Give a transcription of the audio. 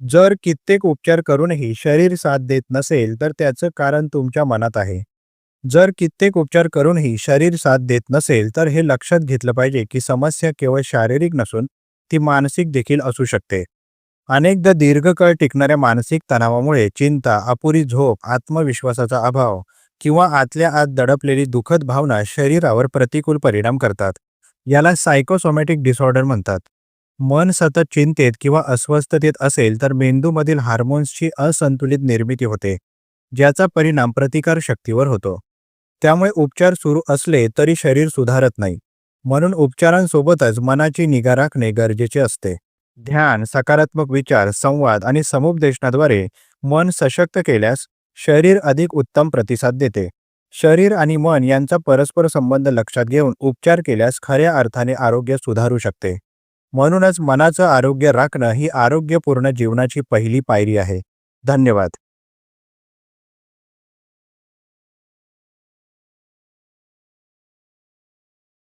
जर कित्येक उपचार करूनही शरीर साथ देत नसेल तर त्याचं कारण तुमच्या मनात आहे. जर कित्येक उपचार करूनही शरीर साथ देत नसेल तर हे लक्षात घेतलं पाहिजे की समस्या केवळ शारीरिक नसून ती मानसिक देखील असू शकते. अनेकदा दीर्घकाळ टिकणाऱ्या मानसिक तणावामुळे चिंता अपुरी झोप आत्मविश्वासाचा अभाव किंवा आतल्या आत दडपलेली दुखद भावना शरीरावर प्रतिकूल परिणाम करतात. याला सायकोसोमॅटिक डिसऑर्डर म्हणतात. मन सतत चिंतेत किंवा अस्वस्थतेत असेल तर मेंदूमधील हार्मोन्सची असंतुलित निर्मिती होते ज्याचा परिणाम प्रतिकार शक्तीवर होतो. त्यामुळे उपचार सुरू असले तरी शरीर सुधारत नाही. म्हणून उपचारांसोबतच मनाची निगा राखणे गरजेचे असते. ध्यान सकारात्मक विचार संवाद आणि समुपदेशनाद्वारे मन सशक्त केल्यास शरीर अधिक उत्तम प्रतिसाद देते. शरीर आणि मन यांचा परस्पर संबंध लक्षात घेऊन उपचार केल्यास खऱ्या अर्थाने आरोग्य सुधारू शकते. म्हणूनच मनाचं आरोग्य राखणं ही आरोग्यपूर्ण जीवनाची पहिली पायरी आहे. धन्यवाद.